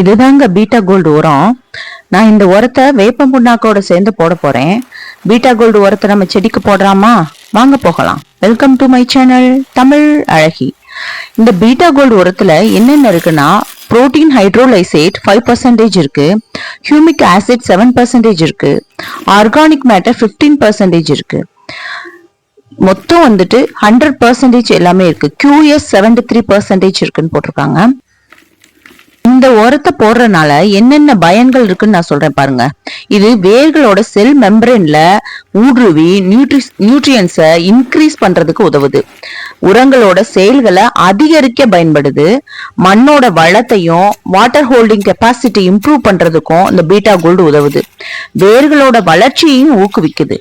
இதுதாங்க beta gold உரம். நான் இந்த உரத்தை வேப்பம் புண்ணாக்கோட சேர்ந்து போட போறேன். பீட்டா கோல்டு உரத்தை நம்ம செடிக்கு போடுறாமா வாங்க போகலாம். Welcome to my channel Tamil அழகி. இந்த பீட்டா கோல்டு உரத்துல என்னென்ன இருக்குன்னா புரோட்டீன் ஹைட்ரோலைசேட் ஃபைவ் பர்சன்டேஜ் இருக்கு. ஹியூமிக் ஆசிட் செவன் பர்சன்டேஜ் இருக்கு. ஆர்கானிக் மேட்டர் ஃபிஃப்டீன் பர்சன்டேஜ் இருக்கு. மொத்தம் வந்துட்டு ஹண்ட்ரட் பர்சன்டேஜ் எல்லாமே இருக்கு. கியூஎஸ் செவன்டி த்ரீ பர்சன்டேஜ் இருக்குன்னு போட்டிருக்காங்க. இந்த உரத்தை போடுறதுனால என்னென்ன பயன்கள் இருக்குன்னு நான் சொல்றேன் பாருங்க. இது வேர்களோட செல் மெம்பரேன்ல ஊடுருவி நியூட்ரி நியூட்ரியன்ஸை இன்க்ரீஸ் பண்றதுக்கு உதவுது. உரங்களோட செயல்களை அதிகரிக்க பயன்படுது. மண்ணோட வளத்தையும் வாட்டர் ஹோல்டிங் கெப்பாசிட்டி இம்ப்ரூவ் பண்றதுக்கும் இந்த பீட்டா கோல்டு உதவுது. வேர்களோட வளர்ச்சியையும் ஊக்குவிக்குது.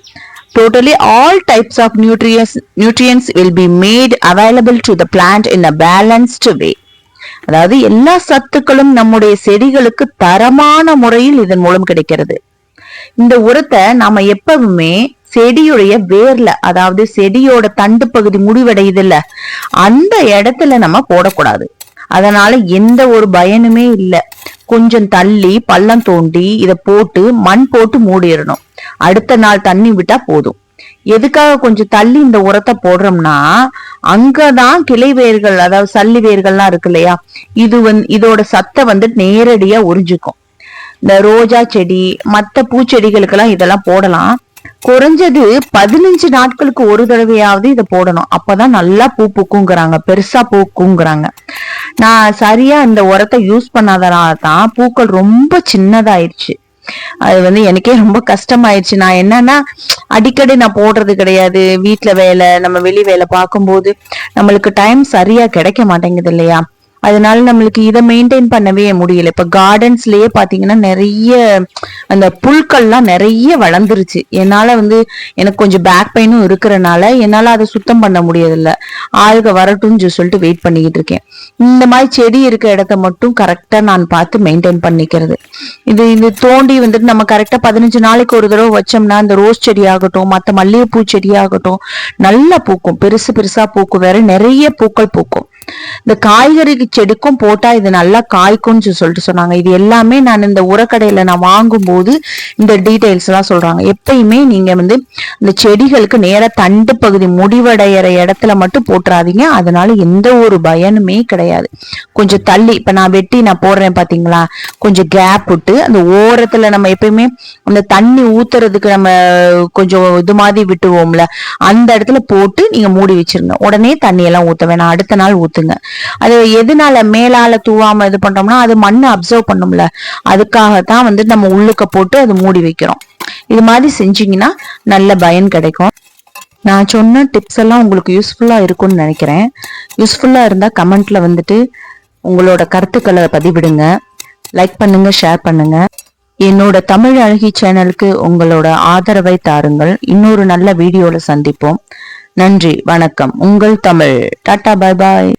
Totally all types of nutrients nutrients will be made available to the plant in a balanced way. அதாவது எல்லா சத்துக்களும் நம்முடைய செடிகளுக்கு தரமான முறையில் இதன் மூலம் கிடைக்கிறது. இந்த உரத்தை நாம எப்பவுமே செடியுடைய வேர்ல அதாவது செடியோட தண்டு பகுதி முடிவடையுது இல்ல அந்த இடத்துல நம்ம போடக்கூடாது. அதனால எந்த ஒரு பயனுமே இல்லை. கொஞ்சம் தள்ளி பள்ளம் தோண்டி இதை போட்டு மண் போட்டு மூடிடணும். அடுத்த நாள் தண்ணி விட்டா போதும். எதுக்காக கொஞ்சம் தள்ளி இந்த உரத்தை போடுறோம்னா அங்கதான் கிளை வேர்கள் அதாவது சல்லி வேர்கள்லாம் இருக்கு இல்லையா? இது வந்து இதோட சத்தை வந்து நேரடியா உறிஞ்சிக்கும். இந்த ரோஜா செடி மற்ற பூச்செடிகளுக்கெல்லாம் இதெல்லாம் போடலாம். குறைஞ்சது பதினஞ்சு நாட்களுக்கு ஒரு தடவையாவது இதை போடணும். அப்பதான் நல்லா பூ பூக்குங்கிறாங்க பெருசா பூக்குங்கிறாங்க. நான் சரியா இந்த உரத்தை யூஸ் பண்ணாதனால தான் பூக்கள் ரொம்ப சின்னதாயிருச்சு. அது வந்து எனக்கே ரொம்ப கஷ்டமாயிடுச்சு நான் என்னன்னா அடிக்கடி நான் போடுறது கிடையாது. வீட்டுல வேலை நம்ம வெளி வேலை பார்க்கும்போது நம்மளுக்கு டைம் சரியா கிடைக்க மாட்டேங்குது இல்லையா? அதனால நம்மளுக்கு இதை மெயின்டைன் பண்ணவே முடியல. இப்ப கார்டன்ஸ்லயே பாத்தீங்கன்னா நிறைய அந்த புல்கள்லாம் நிறைய வளர்ந்துருச்சு. என்னால வந்து எனக்கு கொஞ்சம் பேக் பெயினும் இருக்கிறனால என்னால அதை சுத்தம் பண்ண முடியதில்ல ஆளுக வரட்டும்னு சொல்லிட்டு வெயிட் பண்ணிக்கிட்டு இருக்கேன். இந்த மாதிரி செடி இருக்க இடத்த மட்டும் கரெக்டா நான் பார்த்து மெயின்டைன் பண்ணிக்கிறது. இது இது தோண்டி வந்துட்டு நம்ம கரெக்டா பதினஞ்சு நாளைக்கு ஒரு தடவை வச்சோம்னா இந்த ரோஸ் செடி ஆகட்டும் மற்ற மல்லிகைப்பூ செடி ஆகட்டும் நல்லா பூக்கும். பெருசு பெருசா பூக்கும். வேற நிறைய பூக்கள் பூக்கும். இந்த காய்கறி செடிக்கும் போட்டா இது நல்லா காய்க்கும்னு சொல்லிட்டு சொன்னாங்க. இது எல்லாமே நான் இந்த உரக்கடையில நான் வாங்கும் போது இந்த டீடைல்ஸ் எல்லாம் சொல்றாங்க. எப்பயுமே நீங்க வந்து இந்த செடிகளுக்கு நேர தண்டு பகுதி முடிவடைகிற இடத்துல மட்டும் போட்டுறாதீங்க. அதனால எந்த ஒரு பயனுமே கிடையாது. கொஞ்சம் தள்ளி இப்ப நான் வெட்டி நான் போடுறேன் பாத்தீங்களா? கொஞ்சம் கேப் விட்டு அந்த ஓரத்துல நம்ம எப்பயுமே அந்த தண்ணி ஊத்துறதுக்கு நம்ம கொஞ்சம் இது மாதிரி விட்டுவோம்ல அந்த இடத்துல போட்டு நீங்க மூடி வச்சிருங்க. உடனே தண்ணி எல்லாம் ஊத்த வேணாம். அடுத்த நாள் ஊத்துங்க. அது எதனால மேலால தூவாம இது பண்றோம்னா அது மண்ணு அப்சர்வ் பண்ணும்ல. அதுக்காகத்தான் வந்து நம்ம உள்ளுக்க போட்டு அது மூடி வைக்கிறோம். இது மாதிரி செஞ்சீங்கன்னா நல்ல பயன் கிடைக்கும். நான் சொன்ன டிப்ஸ் எல்லாம் உங்களுக்கு யூஸ்ஃபுல்லா இருக்கும்னு நினைக்கிறேன். யூஸ்ஃபுல்லா இருந்தா கமெண்ட்ல வந்துட்டு உங்களோட கருத்துக்களை பதிவிடுங்க. லைக் பண்ணுங்க ஷேர் பண்ணுங்க. என்னோட தமிழ் அழகி சேனலுக்கு உங்களோட ஆதரவை தாருங்கள். இன்னொரு நல்ல வீடியோல சந்திப்போம். நன்றி வணக்கம். உங்கள் தமிழ். டாட்டா பாய் பாய்